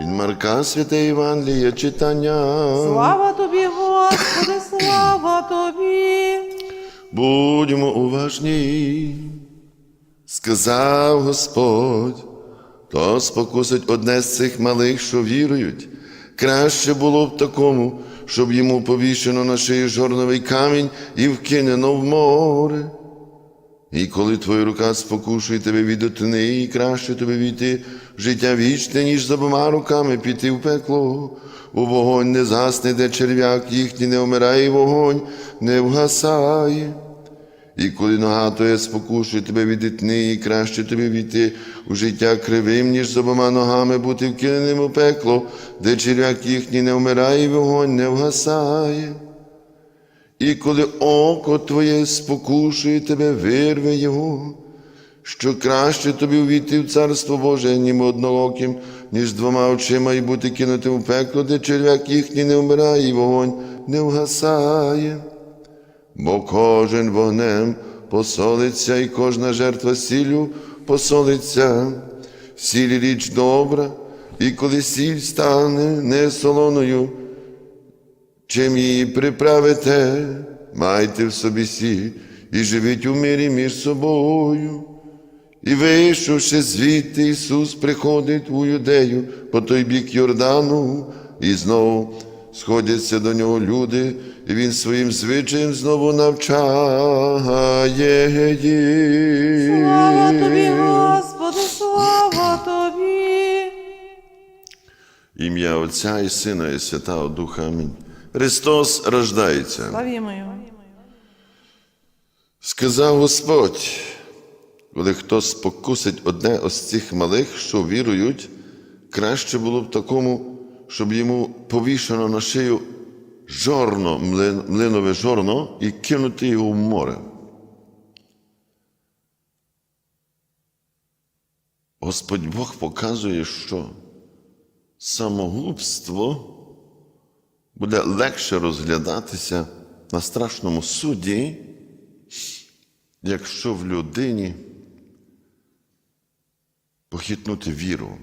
Від Марка Святе Євангеліє читання. Слава тобі, Господи, слава тобі. Будьмо уважні. Сказав Господь, то спокусить одне з цих малих, що вірують. Краще було б такому, щоб йому повішено на шиї жорновий камінь і вкинено в море. І коли твоя рука спокушує тебе від отни, і краще тобі війти в життя вічне, ніж з обома руками піти в пекло. У вогонь не згасне, де черв'як їхній не вмирає, і вогонь не вгасає. І коли нога твоя спокушує тебе від ітни, і краще тобі війти у життя кривим, ніж з обома ногами бути вкиненим у пекло, де черв'як їхній не вмирає, і вогонь не вгасає. І коли око твоє спокушує тебе, вирве його, що краще тобі увійти в Царство Боже, нім однооким, ніж двома очима і бути кинутим у пекло, де черв'як їхній не вмирає, і вогонь не вгасає. Бо кожен вогнем посолиться, і кожна жертва сіллю посолиться, сіль річ добра, і коли сіль стане не солоною, чим її приправите, майте в собі сіль і живіть у мирі між собою. І вийшовши звідти, Ісус приходить у юдею по той бік Йордану, і знову сходяться до нього люди, і Він своїм звичаєм знову навчає їх. Слава тобі, Господи, слава тобі. Ім'я Отця і Сина, і Святого Духа. Амінь. Христос рождається. Славімо його. Сказав Господь, коли хто спокусить одне із цих малих, що вірують, краще було б такому, щоб йому повішено на шию жорно, млин- млинове жорно і кинути його в море. Господь Бог показує, що самогубство буде легше розглядатися на страшному суді, якщо в людині похитнути віру.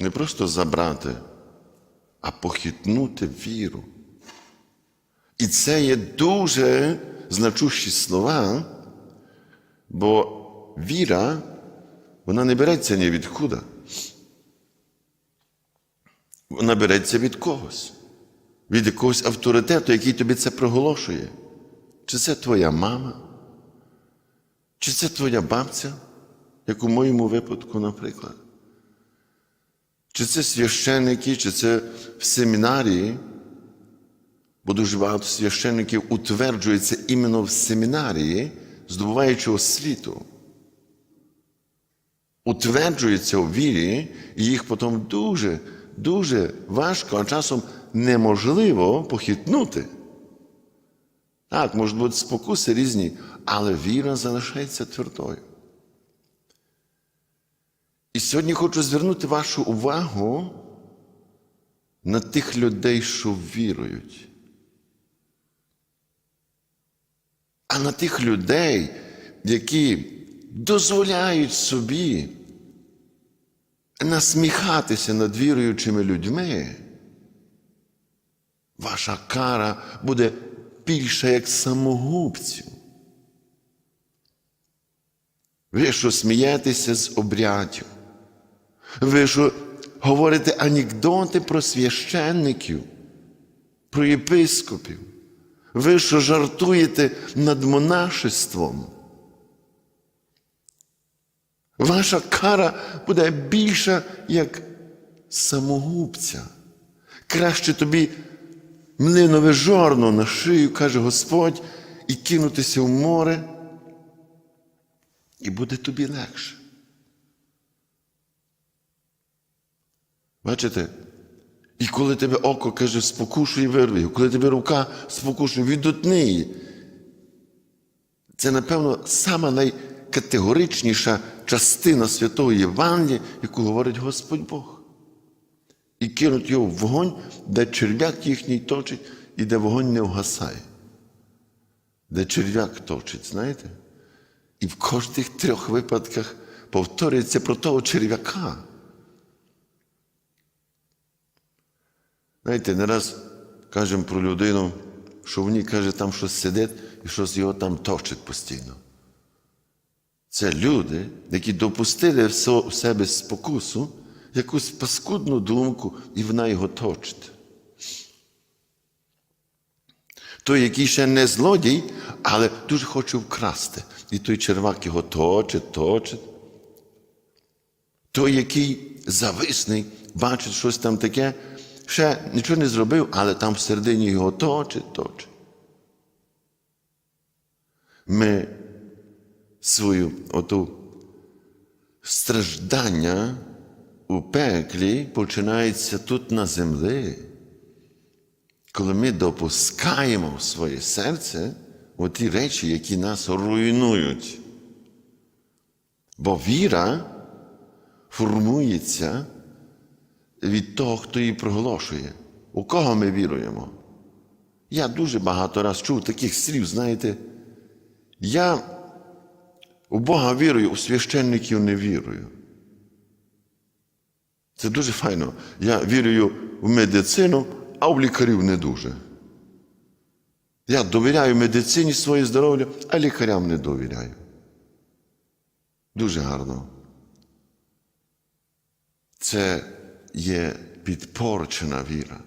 Не просто забрати, а похитнути віру. І це є дуже значущі слова, бо віра, вона не береться ні від худа. Вона береться від когось від якогось авторитету, який тобі це проголошує. Чи це твоя мама? Чи це твоя бабця, як у моєму випадку, наприклад? Чи це священники, чи це в семінарії? Бо дуже багато священників утверджується іменно в семінарії, здобуваючи освіту. Утверджуються у вірі, і їх потім дуже, дуже важко, а часом неможливо похитнути. Так, можуть бути спокуси різні, але віра залишається твердою. І сьогодні хочу звернути вашу увагу на тих людей, що вірують. А на тих людей, які дозволяють собі насміхатися над віруючими людьми, ваша кара буде більша, як самогубців. Ви що смієтеся з обрядів, ви що говорите анекдоти про священників, про єпископів, ви що жартуєте над монашеством. Ваша кара буде більша, як самогубця. Краще тобі млинове жорно на шию, каже Господь, і кинутися в море, і буде тобі легше. Бачите? І коли тебе око каже, спокушуй вирви, коли тебе рука спокушує, відутни її. Це, напевно, сама найкатегоричніша частина святого Євангелія, яку говорить Господь Бог. І кинуть його в вогонь, де черв'як їхній точить, і де вогонь не вгасає. Де черв'як точить, знаєте? І в кожних трьох випадках повторюється про того черв'яка. Знаєте, не раз кажемо про людину, що в ній каже, там щось сидить і щось його там точить постійно. Це люди, які допустили в себе спокусу, якусь паскудну думку, і вона його точить. Той, який ще не злодій, але дуже хоче вкрасти. І той червак його точить, точить. Той, який зависний, бачить щось там таке, ще нічого не зробив, але там всередині його точить, точить. Ми свою оту страждання у пеклі починається тут на землі. Коли ми допускаємо в своє серце оті речі, які нас руйнують. Бо віра формується від того, хто її проголошує. У кого ми віруємо? Я дуже багато раз чув таких слів, знаєте, я у Бога вірую, у священників не вірую. Це дуже файно. Я вірую в медицину, а в лікарів не дуже. Я довіряю медицині своє здоров'я, а лікарям не довіряю. Дуже гарно. Це є підпорчена віра.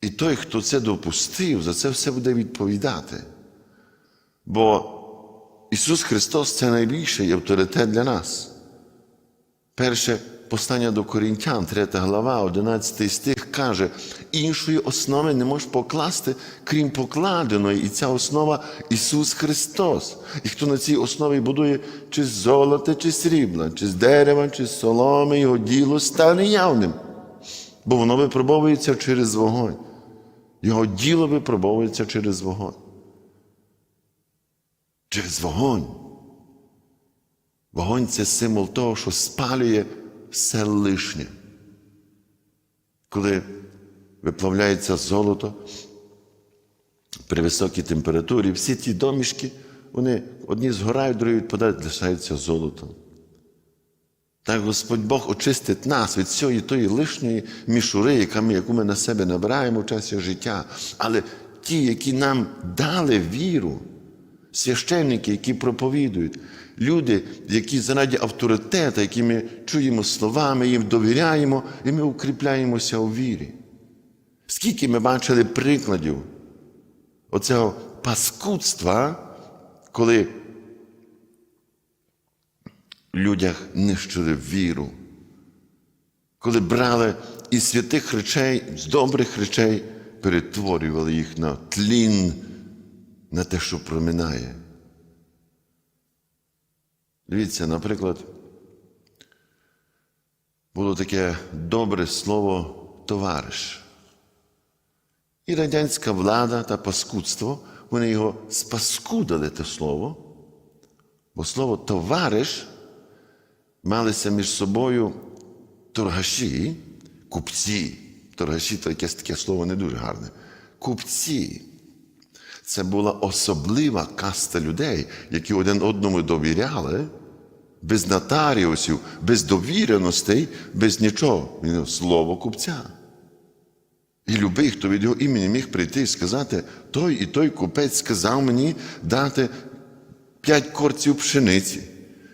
І той, хто це допустив, за це все буде відповідати. Бо Ісус Христос це найбільший авторитет для нас. Перше послання до Корінтян, 3 глава, 11 стих каже, іншої основи не можеш покласти, крім покладеної, і ця основа Ісус Христос. І хто на цій основі будує чи з золота, чи з срібла, чи з дерева, чи з соломи, його діло стане явним. Бо воно випробовується через вогонь. Його діло випробовується через вогонь. Через вогонь. Вогонь це символ того, що спалює все лишнє. Коли виплавляється золото при високій температурі, всі ті домішки, вони одні згорають, другі відпадають, лишаються золотом. Так Господь Бог очистить нас від цієї тої лишньої мішури, яку ми на себе набираємо в часі життя. Але ті, які нам дали віру, священники, які проповідують, люди, які заради авторитета, які ми чуємо словами, їм довіряємо, і ми укріпляємося у вірі. Скільки ми бачили прикладів оцього паскудства, коли людях нищили віру, коли брали із святих речей, з добрих речей, перетворювали їх на тлін, на те, що проминає. Дивіться, наприклад, було таке добре слово товариш. І радянська влада та паскудство, вони його спаскудили те слово, бо слово товариш малися між собою торгаші, купці. Торгаші то якесь таке слово не дуже гарне. Купці. Це була особлива каста людей, які один одному довіряли, без нотаріусів, без довіреностей, без нічого. Він слово купця. І любий, хто від його імені міг прийти і сказати, той і той купець сказав мені дати п'ять корців пшениці.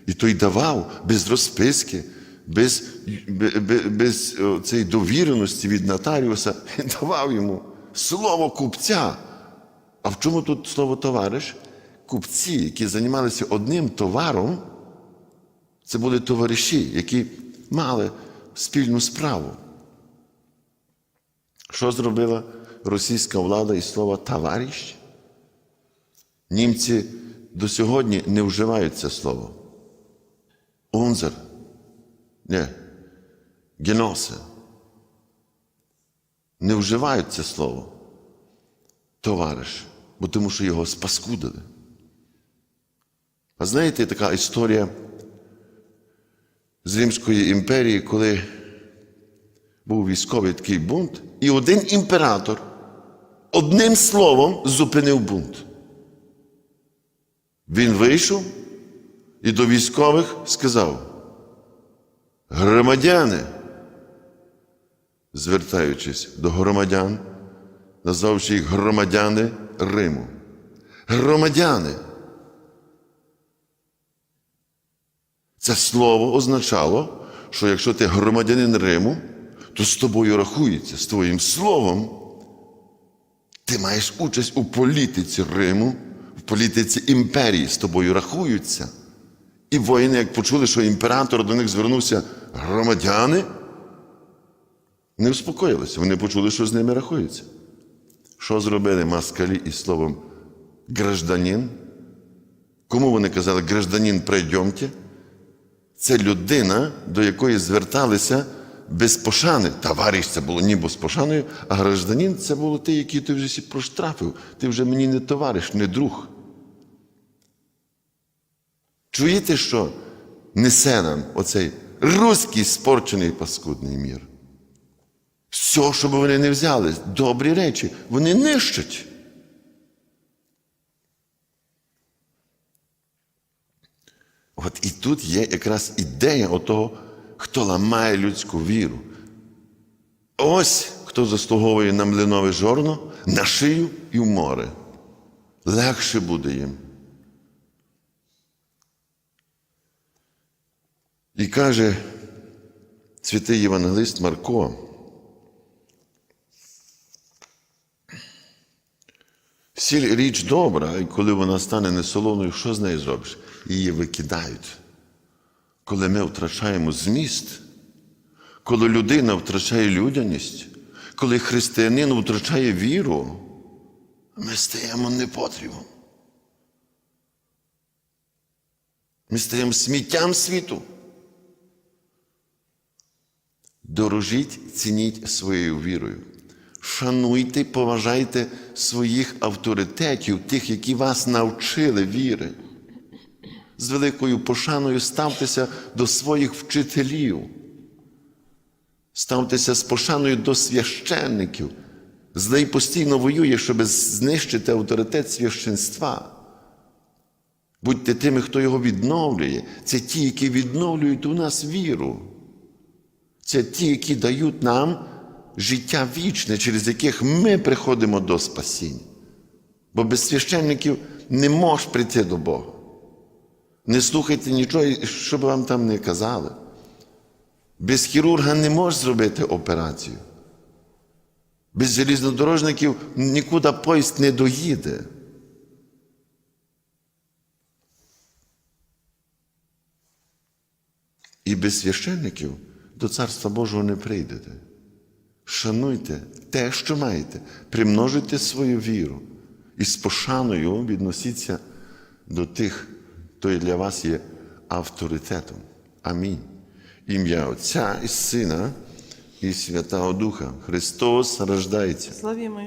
І той давав без розписки, без, без, без цієї довіреності від нотаріуса, він давав йому слово купця. А в чому тут слово товариш? Купці, які займалися одним товаром, це були товариші, які мали спільну справу. Що зробила російська влада із слова товариш? Німці до сьогодні не вживають це слово. Унзер. Не. Геносе. Не вживають це слово. Товариш, бо тому що його спаскудили. А знаєте, така історія з Римської імперії, коли був військовий такий бунт, і один імператор одним словом зупинив бунт. Він вийшов і до військових сказав: Громадяни, звертаючись до громадян, назвавши їх громадяни Риму. Громадяни. Це слово означало, що якщо ти громадянин Риму, то з тобою рахується, з твоїм словом. Ти маєш участь у політиці Риму, в політиці імперії з тобою рахуються. І воїни, як почули, що імператор до них звернувся громадяни, не успокоїлися. Вони почули, що з ними рахуються. Що зробили москалі із словом гражданин? Кому вони казали гражданин, прийдемте? Це людина, до якої зверталися без пошани. Товариш це було ніби з пошаною, а гражданин це було ти, який ти вже проштрафив. Ти вже мені не товариш, не друг. Чуєте, що несе нам оцей руський спорчений паскудний мір? Все, що би вони не взяли, добрі речі, вони нищать. От і тут є якраз ідея отого, хто ламає людську віру. Ось хто заслуговує на млинове жорно, на шию і в море. Легше буде їм. І каже святий Євангелист Марко. Сіль річ добра, і коли вона стане несолоною, що з нею зробиш? Її викидають. Коли ми втрачаємо зміст, коли людина втрачає людяність, коли християнин втрачає віру, ми стаємо непотрібом. Ми стаємо сміттям світу. Дорожіть, цініть своєю вірою. Шануйте, поважайте своїх авторитетів, тих, які вас навчили віри. З великою пошаною ставтеся до своїх вчителів. Ставтеся з пошаною до священників. Злий постійно воює, щоб знищити авторитет священства. Будьте тими, хто його відновлює. Це ті, які відновлюють у нас віру. Це ті, які дають нам життя вічне, через яких ми приходимо до спасіння. Бо без священників не можеш прийти до Бога. Не слухайте нічого, що б вам там не казали. Без хірурга не можеш зробити операцію. Без залізнодорожників нікуди поїзд не доїде. І без священників до Царства Божого не прийдете. Шануйте те, що маєте, примножуйте свою віру і з пошаною відносіться до тих, хто для вас є авторитетом. Амінь. Ім'я Отця і Сина і Святого Духа. Христос рождається. Славімо.